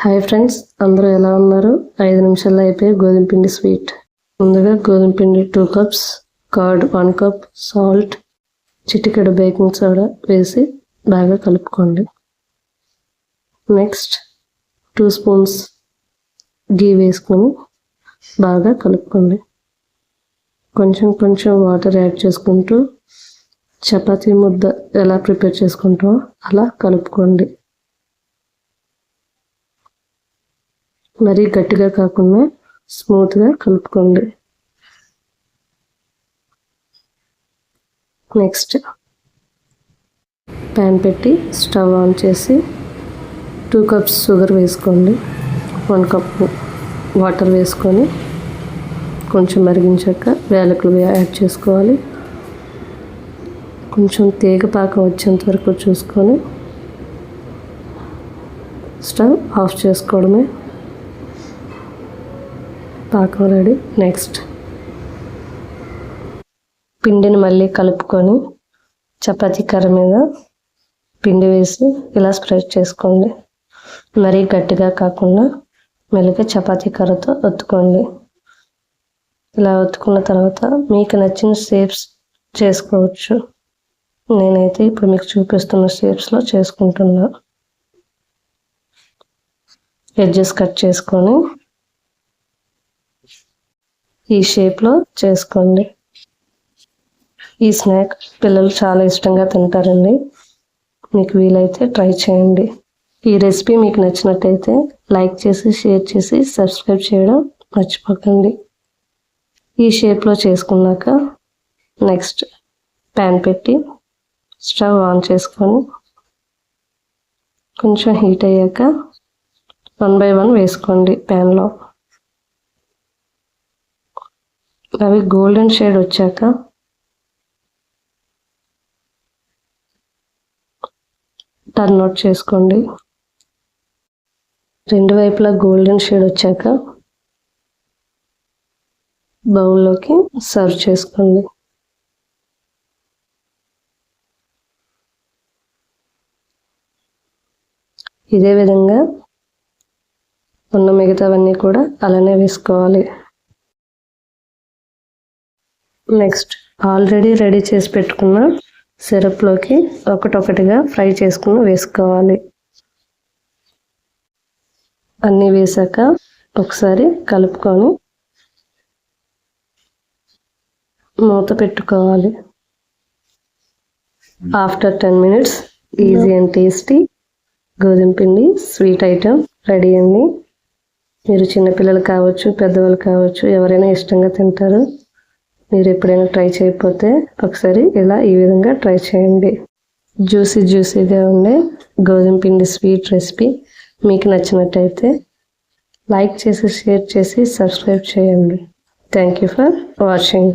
Hi friends అందరూ ఎలా ఉన్నారు? ఐదు నిమిషాల్లో అయిపోయి గోధుమ పిండి స్వీట్. ముందుగా గోధుమ పిండి two cups curd one cup salt చిటికెడు బేకింగ్ సోడా వేసి బాగా కలుపుకోండి. నెక్స్ట్ టూ స్పూన్స్ గీ వేసుకొని బాగా కలుపుకోండి. కొంచెం కొంచెం వాటర్ యాడ్ చేసుకుంటూ చపాతీ ముద్ద ఎలా ప్రిపేర్ చేసుకుంటామో అలా కలుపుకోండి. మరీ గట్టిగా కాకుండా స్మూత్గా కలుపుకోండి. నెక్స్ట్ ప్యాన్ పెట్టి స్టవ్ ఆన్ చేసి టూ కప్స్ షుగర్ వేసుకోండి. వన్ కప్ వాటర్ వేసుకొని కొంచెం మరిగించాక వేలకులు యాడ్ చేసుకోవాలి. కొంచెం తీగ పాకం వచ్చేంత వరకు చూసుకొని స్టవ్ ఆఫ్ చేసుకోవడమే పాకం రెడీ నెక్స్ట్ పిండిని మళ్ళీ కలుపుకొని చపాతీ కర్ర మీద పిండి వేసి ఇలా స్ప్రెడ్ చేసుకోండి. మరీ గట్టిగా కాకుండా మెల్లగా చపాతీ కర్రతో ఒత్తుకోండి. ఇలా ఒత్తుకున్న తర్వాత మీకు నచ్చిన షేప్స్ చేసుకోవచ్చు. నేనైతే ఇప్పుడు మీకు చూపిస్తున్న షేప్స్లో చేసుకుంటున్నా. ఎడ్జెస్ కట్ చేసుకొని ఈ షేప్లో చేసుకోండి. ఈ స్నాక్ పిల్లలు చాలా ఇష్టంగా తింటారండి. మీకు వీలైతే ట్రై చేయండి. ఈ రెసిపీ మీకు నచ్చినట్టయితే లైక్ చేసి షేర్ చేసి సబ్స్క్రైబ్ చేయడం మర్చిపోకండి. ఈ షేప్లో చేసుకున్నాక నెక్స్ట్ ప్యాన్ పెట్టి స్టవ్ ఆన్ చేసుకొని కొంచెం హీట్ అయ్యాక వన్ బై వన్ వేసుకోండి ప్యాన్లో అవి గోల్డెన్ షేడ్ వచ్చాక టర్న్ అవుట్ చేసుకోండి. రెండు వైపులా గోల్డెన్ షేడ్ వచ్చాక బౌల్లోకి సర్వ్ చేసుకోండి. ఇదే విధంగా ఉన్న మిగతావన్నీ కూడా అలానే వేసుకోవాలి. నెక్స్ట్ ఆల్రెడీ రెడీ చేసి పెట్టుకున్న సిరప్లోకి ఒకటొకటిగా ఫ్రై చేసుకుని వేసుకోవాలి. అన్నీ వేసాక ఒకసారి కలుపుకొని మూత పెట్టుకోవాలి. After ten minutes easy and tasty గోధుమ పిండి స్వీట్ ఐటెం రెడీ అండి. మీరు చిన్నపిల్లలు కావచ్చు పెద్దవాళ్ళు కావచ్చు ఎవరైనా ఇష్టంగా తింటారు. మీరు ఎప్పుడైనా ట్రై చేయకపోతే ఒకసారి ఇలా ఈ విధంగా ట్రై చేయండి. జ్యూసీ జ్యూసీగా ఉండే గోధుమ పిండి స్వీట్ రెసిపీ మీకు నచ్చినట్టయితే లైక్ చేసి షేర్ చేసి సబ్స్క్రైబ్ చేయండి. Thank you for watching.